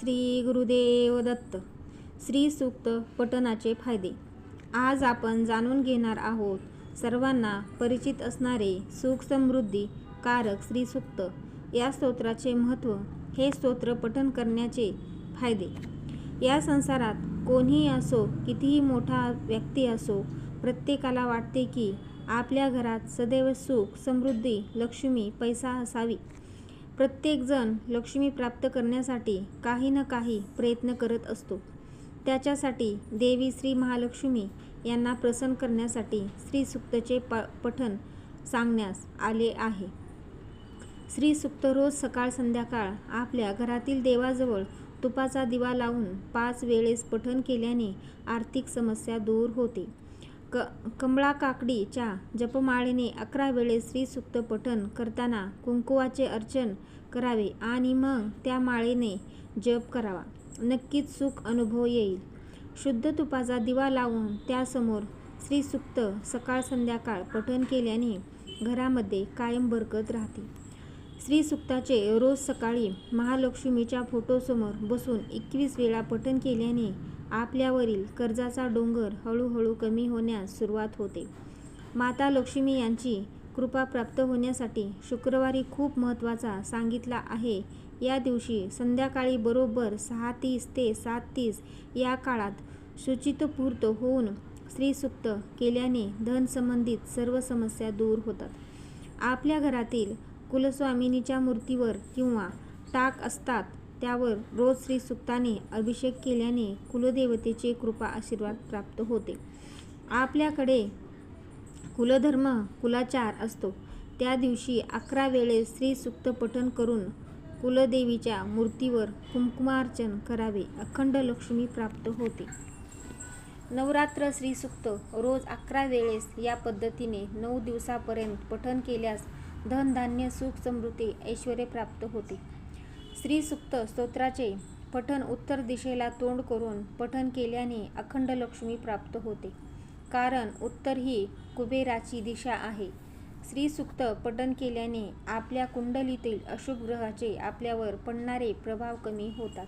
श्री गुरुदेव दत्त श्री सूक्त पठणाचे फायदे. आज आपण जाणून घेणार आहोत सर्वांना परिचित असणारे सुख समृद्धी कारक श्री सूक्त. या स्तोत्राचे महत्त्व हे स्तोत्र पठण करण्याचे फायदे. या संसारात कोणीही असो कितीही मोठा व्यक्ती असो प्रत्येकाला वाटते की आपल्या घरात सदैव सुख समृद्धी लक्ष्मी पैसा असावी. प्रत्येकजण लक्ष्मी प्राप्त करण्यासाठी काही ना काही प्रयत्न करत असतो. त्याच्यासाठी देवी श्री महालक्ष्मी यांना प्रसन्न करण्यासाठी श्री सुक्तचे प पठण सांगण्यास आले आहे. श्री सुक्त रोज सकाळ संध्याकाळ आपल्या घरातील देवाजवळ तुपाचा दिवा लावून पाच वेळेस पठण केल्याने आर्थिक समस्या दूर होते. क कमळा काकडीच्या जपमाळेने अकरा वेळेस श्रीसुक्त पठण करताना कुंकुवाचे अर्चन करावे आणि मग त्या माळेने जप करावा. नक्कीच सुख अनुभव येईल. शुद्ध तुपाचा दिवा लावून त्यासमोर श्रीसुक्त सकाळ संध्याकाळ पठण केल्याने घरामध्ये कायम बरकत राहते. श्रीसुक्ताचे रोज सकाळी महालक्ष्मीच्या फोटोसमोर बसून एकवीस वेळा पठण केल्याने आपल्यावरील कर्जाचा डोंगर हळूहळू कमी होण्यास सुरुवात होते. माता लक्ष्मी यांची कृपा प्राप्त होण्यासाठी शुक्रवारी खूप महत्त्वाचा सांगितला आहे. या दिवशी संध्याकाळी बरोबर सहा तीस ते सात तीस या काळात शुचितपूर्त होऊन श्रीसुक्त केल्याने धनसंबंधित सर्व समस्या दूर होतात. आपल्या घरातील कुलस्वामिनीच्या मूर्तीवर किंवा टाक असतात त्यावर रोज श्री सुक्ताने अभिषेक केल्याने कुलदेवतेचे कृपा आशीर्वाद प्राप्त होते. आपल्याकडे कुलधर्म कुलाचार असतो. त्या दिवशी अकरा वेळेस श्री सुक्त पठण करून कुलदेवीच्या मूर्तीवर कुंकुमार्चन करावे अखंड लक्ष्मी प्राप्त होते. नवरात्र श्रीसुक्त रोज अकरा वेळेस या पद्धतीने नऊ दिवसापर्यंत पठण केल्यास धनधान्य सुख समृद्धी ऐश्वर प्राप्त होते. श्रीसुक्त स्तोत्राचे पठण उत्तर दिशेला तोंड करून पठण केल्याने अखंड लक्ष्मी प्राप्त होते. कारण उत्तर ही कुबेराची दिशा आहे. श्रीसुक्त पठण केल्याने आपल्या कुंडलीतील अशुभ ग्रहाचे आपल्यावर पडणारे प्रभाव कमी होतात.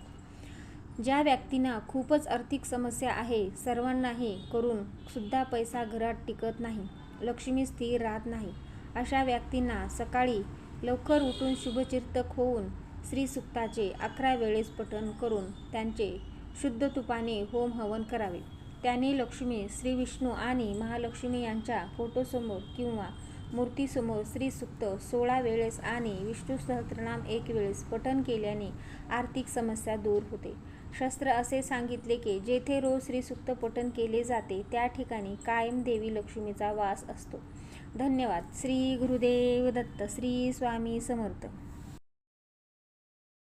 ज्या व्यक्तींना खूपच आर्थिक समस्या आहे सर्वांनाही करून सुद्धा पैसा घरात टिकत नाही लक्ष्मी स्थिर राहत नाही. अशा व्यक्तींना सकाळी लवकर उठून शुभचिर्तक होऊन श्रीसुक्ताचे अकरा वेळेस पठण करून त्यांचे शुद्ध तुपाने होम हवन करावे. त्याने लक्ष्मी श्री विष्णू आणि महालक्ष्मी यांच्या फोटोसमोर किंवा मूर्तीसमोर श्रीसुक्त सोळा वेळेस आणि विष्णू सहस्त्रनाम एक वेळेस पठण केल्याने आर्थिक समस्या दूर होते. शस्त्र असे सांगितले की जेथे रोज श्रीसुक्त पठण केले जाते त्या ठिकाणी कायम देवी लक्ष्मीचा वास असतो. धन्यवाद. श्री गुरुदेव दत्त श्री स्वामी समर्थ.